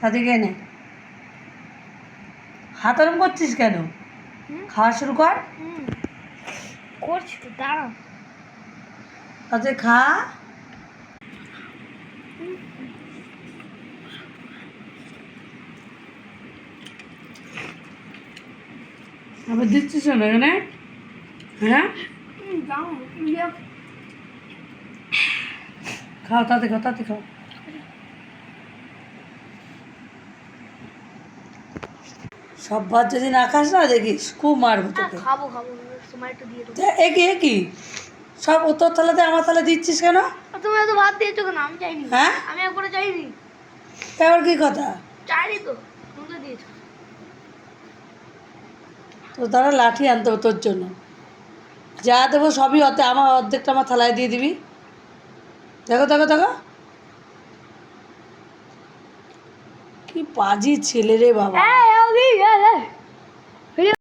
তাদেরকে এনে হাত ওরম করছিস কেন? খাওয়া শুরু কর। করছি তো দাঁড়াও তাতে খা। আবার দিচ্ছিস না এখানে? হ্যাঁ? খাও তাতে খাও তাতে খাও। সব ভাত যদি না খাস না দেখিস খুব মারবো তোকে। খাব খাব সময় একটু দিয়ে দেবো। একই একই সব তোর থালাতে আমার থালা দিচ্ছিস কেন? তুমি এত ভাত দিয়েছ কেন? আমি চাইনি হ্যাঁ? আমি একবারে চাইনি এবার কি কথা? চাইনি তো তুমি তো দিয়েছ। তোর দ্বারা লাঠি আনতে হবে তোর জন্য। যা দেবো সবই অর্ধেক আমার অর্ধেকটা আমার থালায় দিয়ে দিবি। দেখো দেখো দেখো। কি পাজি ছেলে রে বাবা। হ্যাঁ আমি গেলে